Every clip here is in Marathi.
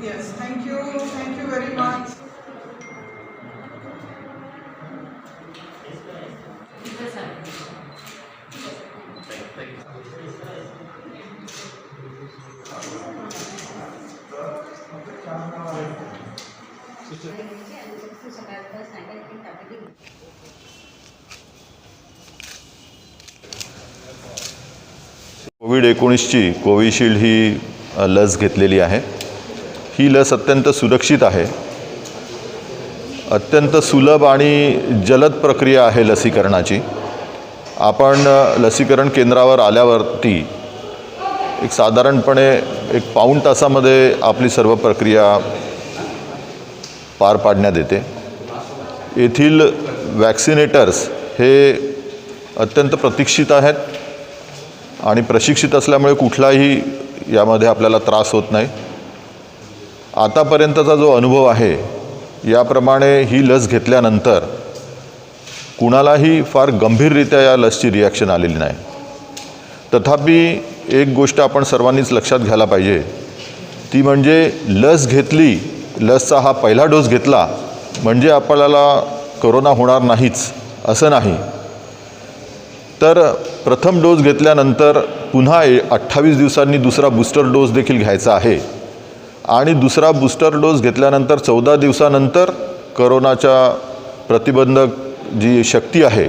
Yes, thank you, thank you very much. Covid एकोणीसची Covishield ही लस घेतलेली आहे. ही लस अत्यंत सुरक्षित आहे. अत्यंत सुलभ आणि जलद प्रक्रिया आहे लसीकरणाची. आपण लसीकरण केंद्रावर आल्यावरती एक साधारणपणे एक पाऊण तासामध्ये आपली सर्व प्रक्रिया पार पाडण्यात येते. येथील वॅक्सिनेटर्स हे अत्यंत प्रतीक्षित आहेत. आणि प्रशिक्षित असल्यामुळे कुठलाही यामध्ये आपल्याला त्रास होत नाही. आतापर्यंतचा जो अनुभव आहे याप्रमाणे ही लस घेतल्यानंतर कुणालाही फार गंभीररित्या या लसची रिॲक्शन आलेली नाही. तथापि एक गोष्ट आपण सर्वांनीच लक्षात घ्यायला पाहिजे ती म्हणजे लस घेतली लसचा हा पहिला डोस घेतला म्हणजे आपल्याला करोना होणार नाहीच असं नाही. तर प्रथम डोस घेतल्यानंतर पुन्हा अठ्ठावीस दिवसांनी दुसरा बूस्टर डोस देखील घ्यायचा आहे. आणि दुसरा बूस्टर डोस घेतल्यानंतर चौदा दिवसानंतर करोनाच्या प्रतिबंधक जी शक्ती आहे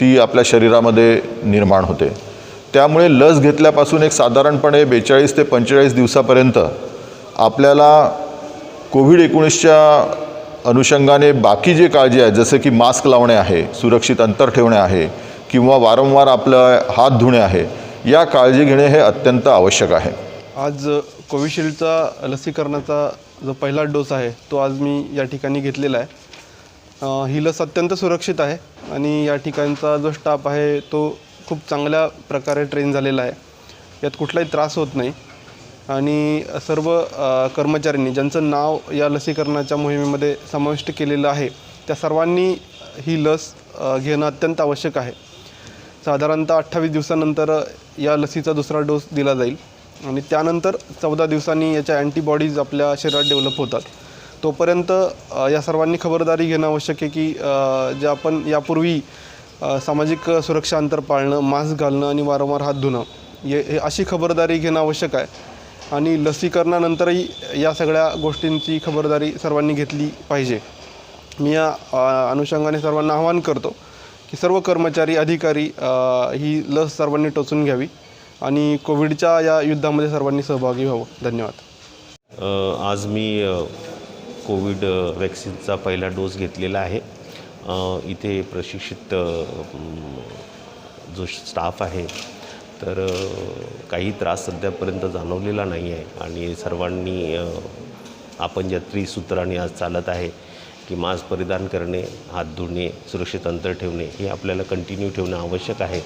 ती आपल्या शरीरामध्ये निर्माण होते. त्यामुळे लस घेतल्यापासून एक साधारणपणे बेचाळीस ते पंचेचाळीस दिवसापर्यंत आपल्याला कोविड एकोणीसच्या अनुषंगाने बाकी जे काळजी आहे जसं की मास्क लावणे आहे सुरक्षित अंतर ठेवणे आहे किंवा वारंवार आपलं हात धुणे आहे या काळजी घेणे हे अत्यंत आवश्यक आहे. आज कोविशिल्डचा लसीकरणाचा जो पहिला डोस आहे तो आज मी या ठिकाणी घेतलेला आहे. ही लस अत्यंत सुरक्षित आहे आणि या ठिकाणचा जो स्टाफ आहे तो खूप चांगल्या प्रकारे ट्रेन झालेला आहे. यात कुठलाही त्रास होत नाही. आणि सर्व कर्मचाऱ्यांनी ज्यांचं नाव या लसीकरणाच्या मोहिमेमध्ये समाविष्ट केलेलं आहे त्या सर्वांनी ही लस घेणं अत्यंत आवश्यक आहे. साधारणतः अठ्ठावीस दिवसानंतर या लसीचा दुसरा डोस दिला जाईल. आणि त्यानंतर चौदा दिवसांनी याच्या अँटीबॉडीज आपल्या शरीरात डेव्हलप होतात. तोपर्यंत या सर्वांनी खबरदारी घेणं आवश्यक आहे की जे आपण यापूर्वी सामाजिक सुरक्षा अंतर पाळणं मास्क घालणं आणि वारंवार हात धुणं हे हे अशी खबरदारी घेणं आवश्यक आहे. आणि लसीकरणानंतरही या सगळ्या गोष्टींची खबरदारी सर्वांनी घेतली पाहिजे. मी या अनुषंगाने सर्वांना आवाहन करतो की सर्व कर्मचारी अधिकारी ही लस सर्वांनी टोचून घ्यावी आणि कोविडच्या या युद्धामध्ये सर्वांनी सहभागी व्हावं. धन्यवाद. आज मी कोविड वॅक्सिनचा पहिला डोस घेतलेला आहे. इथे प्रशिक्षित जो स्टाफ आहे तर काही त्रास सध्यापर्यंत जाणवलेला नाही आहे आणि सर्वांनी आपण ज्या त्रिसूत्राने आज चालत आहे की मास्क परिधान करणे हात धुणे सुरक्षित अंतर ठेवणे हे आपल्याला कंटिन्यू ठेवणं आवश्यक आहे.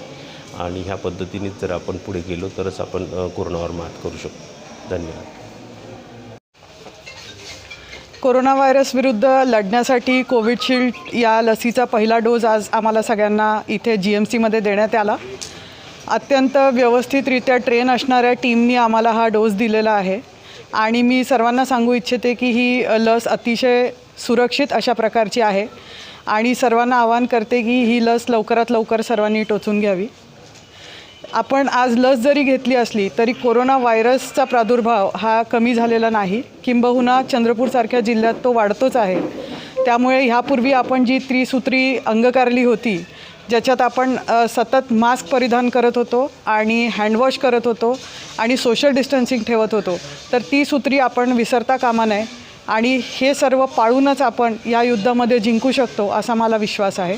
आणि ह्या पद्धतीनेच जर आपण पुढे गेलो तरच आपण कोरोनावर मात करू शकतो. धन्यवाद. कोरोना व्हायरस विरुद्ध लढण्यासाठी कोविडशिल्ड या लसीचा पहिला डोस आज आम्हाला सगळ्यांना इथे जी एम सीमध्ये देण्यात आला. अत्यंत व्यवस्थितरित्या ट्रेन असणाऱ्या टीमनी आम्हाला हा डोस दिलेला आहे. आणि मी सर्वांना सांगू इच्छिते की ही लस अतिशय सुरक्षित अशा प्रकारची आहे. आणि सर्वांना आवाहन करते की ही लस लवकरात लवकर सर्वांनी टोचून घ्यावी. आपण आज लस जरी घेतली असली तरी कोरोना व्हायरसचा प्रादुर्भाव हा कमी झालेला नाही. किंबहुना चंद्रपूरसारख्या जिल्ह्यात तो वाढतोच आहे. त्यामुळे ह्यापूर्वी आपण जी त्रिसूत्री अंगकारली होती ज्याच्यात आपण सतत मास्क परिधान करत होतो आणि हँडवॉश करत होतो आणि सोशल डिस्टन्सिंग ठेवत होतो तर ती सूत्री आपण विसरता कामा नये. आणि हे सर्व पाळूनच आपण या युद्धामध्ये जिंकू शकतो असा मला विश्वास आहे.